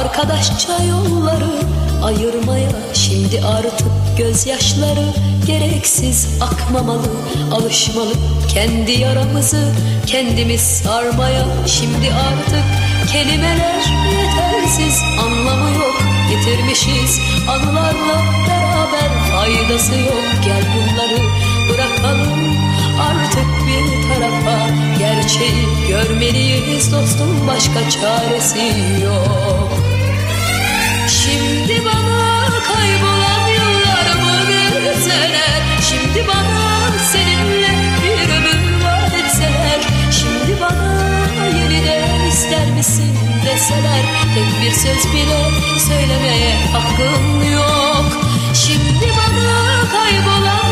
Arkadaşça yolları ayırmaya Şimdi artık gözyaşları gereksiz akmamalı. Alışmalı kendi yaramızı kendimiz sarmaya Şimdi artık kelimeler yetersiz Anlamı yok. Yitirmişiz Anılarla beraber faydası yok. Gel bunları bırakalım artık bir tarafa Gerçeği görmeliyiz dostum başka çaresi yok Şimdi bana kaybolan yıllarımı verseler Şimdi bana seninle bir Şimdi bana yeniden ister misin deseler? Tek bir söz bile söylemeye hakkım yok. Şimdi bana kaybolan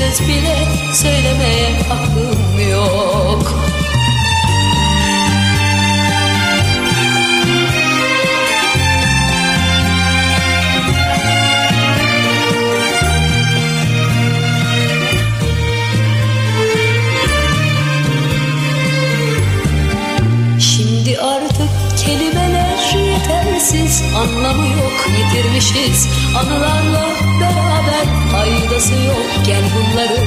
söz bile söylemeye hakkım yok. Şimdi artık kelimeler yetersiz Anlamı yok yitirmişiz. Anılarla faydası yok. Gel bunları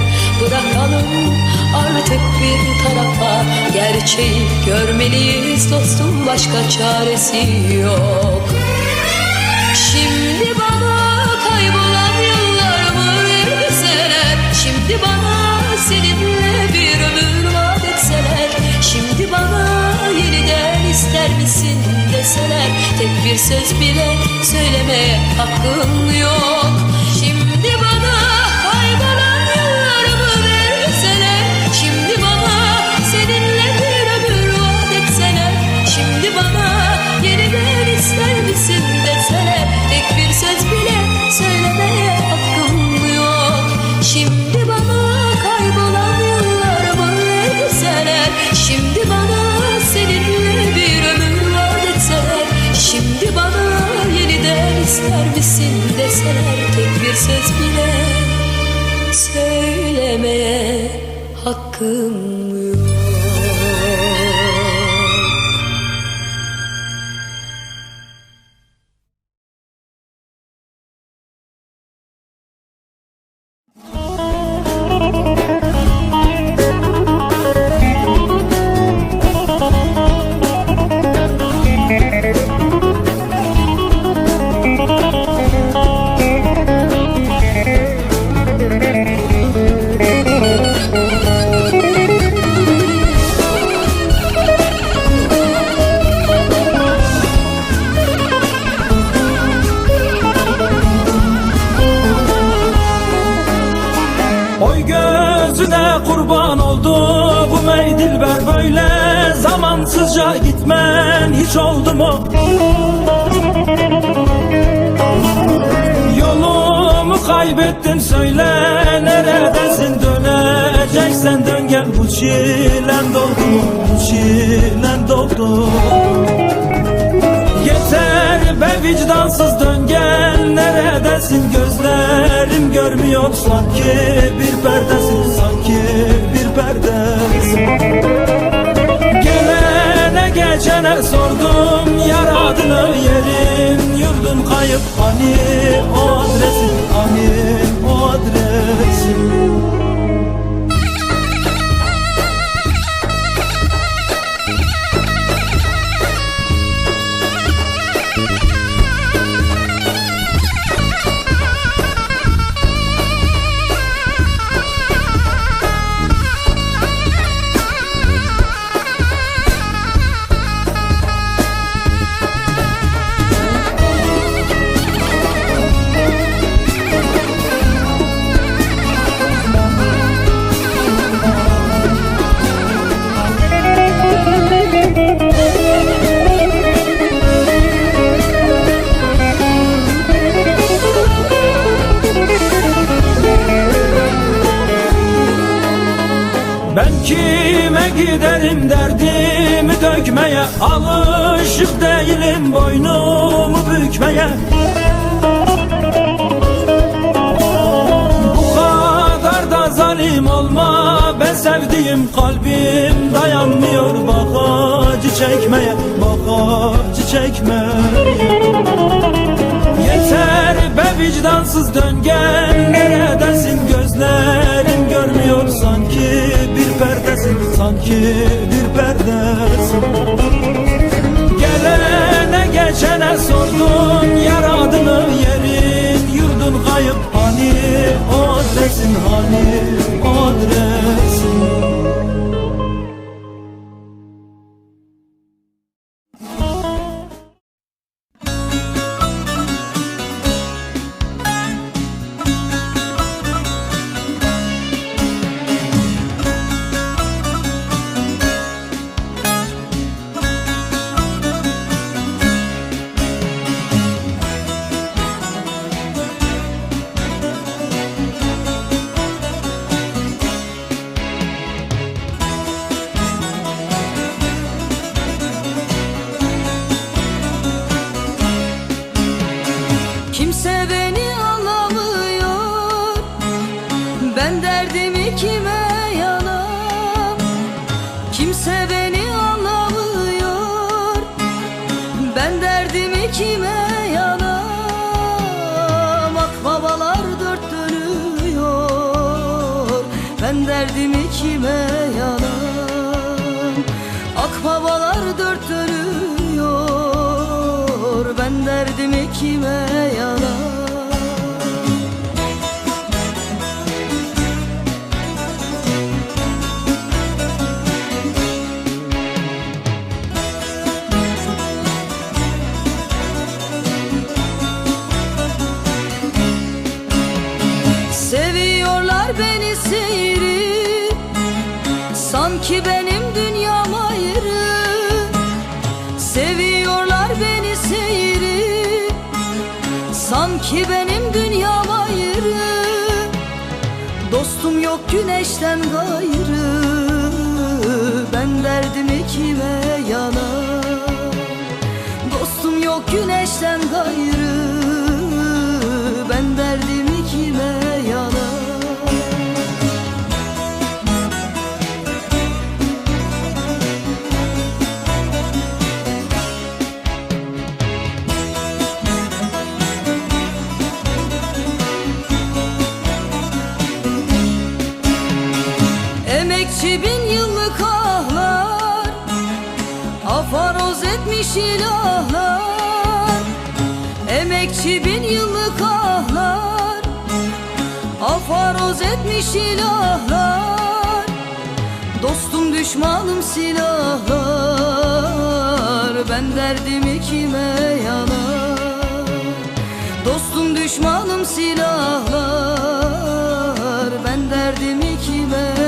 bırakalım. Artık bir tarafa Gerçeği görmeliyiz. Dostum başka çaresi yok. Şimdi bana kaybolan yıllarımı verseler Şimdi bana seninle bir ömür vaat etseler Şimdi bana yeniden ister misin deseler Tek bir söz bile söylemeye hakkım yok Gitmen hiç oldu mu? Yolumu kaybettim söyle neredesin döneceksen dön gel bu çilem doldu mu? Bu çilem doldu Yeter be vicdansız dön gel neredesin gözlerim görmüyor sanki bir perdesin sanki bir perdesin geçene sordum yar adını yerin yurdun kayıp hani o adresin hani o adresin giderim derdimi dökmeye Alışık değilim boynumu bükmeye. Bu kadar da zalim olma ben sevdiğim Kalbim dayanmıyor bak acı çekmeye Bak acı çekmeye Yeter be vicdansız dön gel neredesin gör Sanki bir perdesin Gelene geçene sordun Yar adını yerin yurdun kayıp Hani o adresin hani Ben derdimi kime yanam Akbabalar dört dönüyor. Ben derdimi kime yanam Sanki benim dünyam ayrı. Dostum yok güneşten gayrı. Ben derdimi kime yanam Dostum yok güneşten gayrı Emekçi bin yıllık ahlar Afaroz etmiş ilahlar. Emekçi bin yıllık ahlar Afaroz etmiş ilahlar. Dostum düşmanım silahlar Ben derdimi kime yanar? Dostum düşmanım silahlar Ben derdimi kime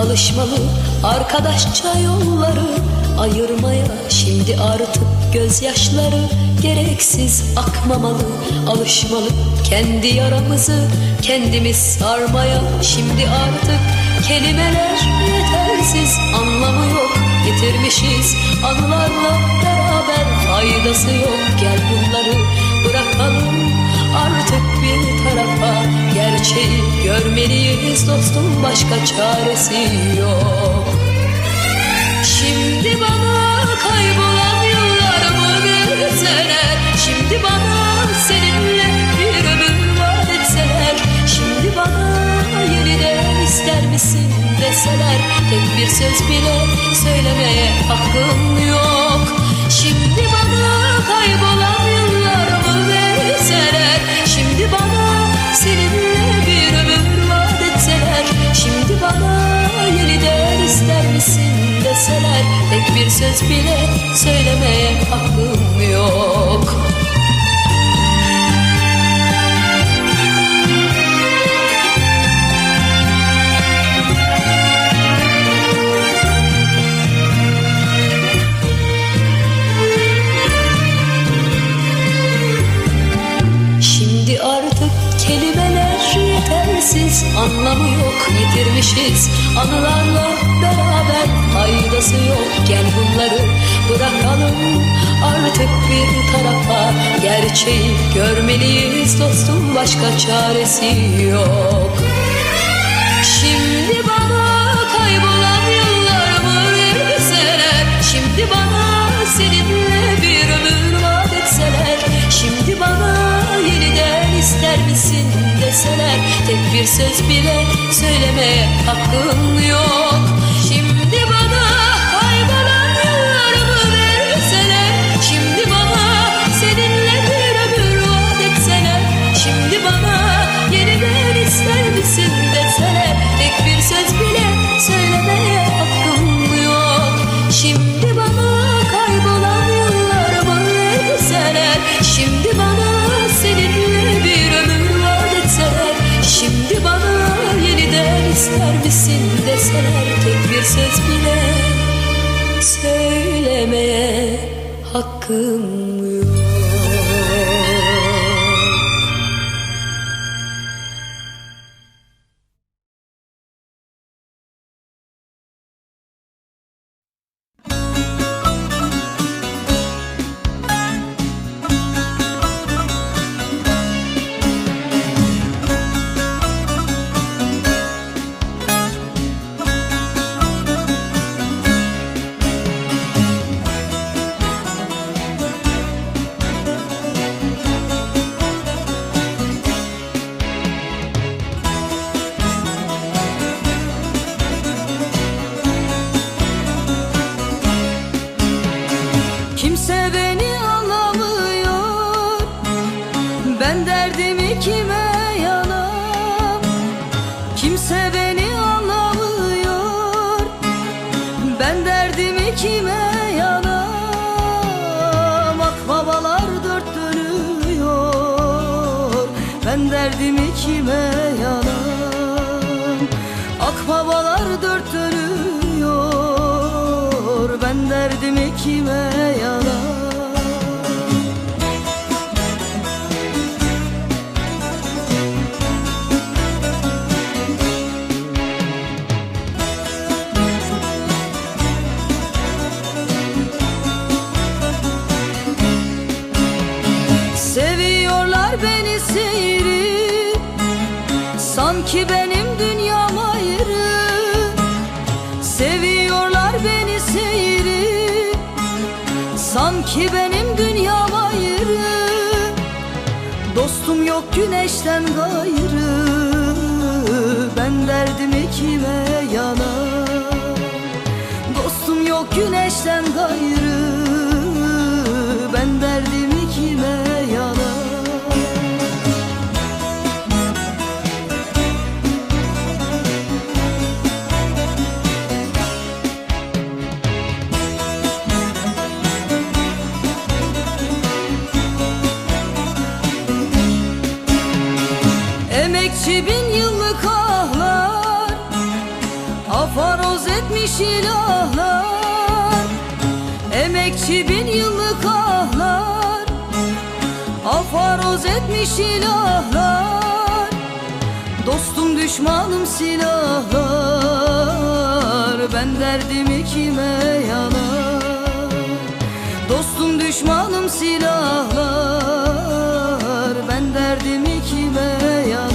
Alışmalı arkadaşça yolları ayırmaya. Şimdi artık gözyaşları gereksiz akmamalı. Alışmalı kendi yaramızı kendimiz sarmaya. Şimdi artık kelimeler yetersiz anlamı yok. Getirmişiz anılarla beraber Faydası yok. Gel bunları bırakalım Artık bir tarafa gerçeği görmeliyiz dostum Başka çaresi yok. Şimdi bana kaybolan yıllarımı verseler Şimdi bana seninle bir ömür vaat etseler? Şimdi bana yeniden ister misin deseler? Tek bir söz bile söylemeye hakkım yok. Şimdi söz bile söylemeye hakkım yok. Şimdi artık kelimeler yetersiz Anlamı yok yitirmişiz beraber faydası yok Gel bunları bırakalım. Artık bir tarafa Gerçeği görmeliyiz dostum. Başka çaresi yok. Şimdi bana kaybolan yıllarımı verseler? Şimdi bana seninle bir ömür vaat etseler? Şimdi bana yeniden ister misin deseler? Tek bir söz bile söylemeye hakkım yok bir söz bile söylemeye hakkım Dört dönüyor. Ben derdimi kime Dostum yok güneşten gayrı. Ben derdimi kime yanam Dostum yok güneşten gayrı etmiş ilahlar. Emekçi bin yıllık ahlar. Afaroz etmiş ilahlar. Dostum düşmanım silahlar. Ben derdimi kime yanar? Dostum düşmanım silahlar. Ben derdimi kime yanar?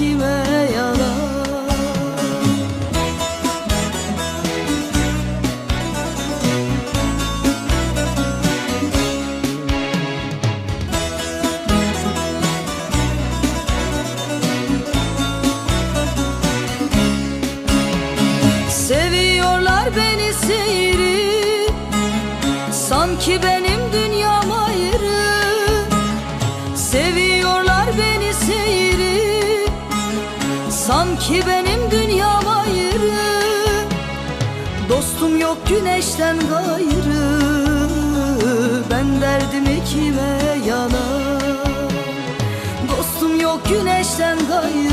kime ateşten gayrı Ben derdimi kime yalan Dostum yok güneşten gayrı.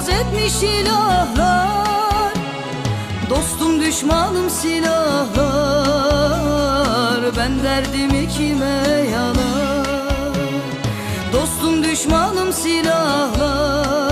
boz etmiş ilahlar Dostum düşmanım silahlar. Ben derdimi kime yanar? Dostum düşmanım silahlar.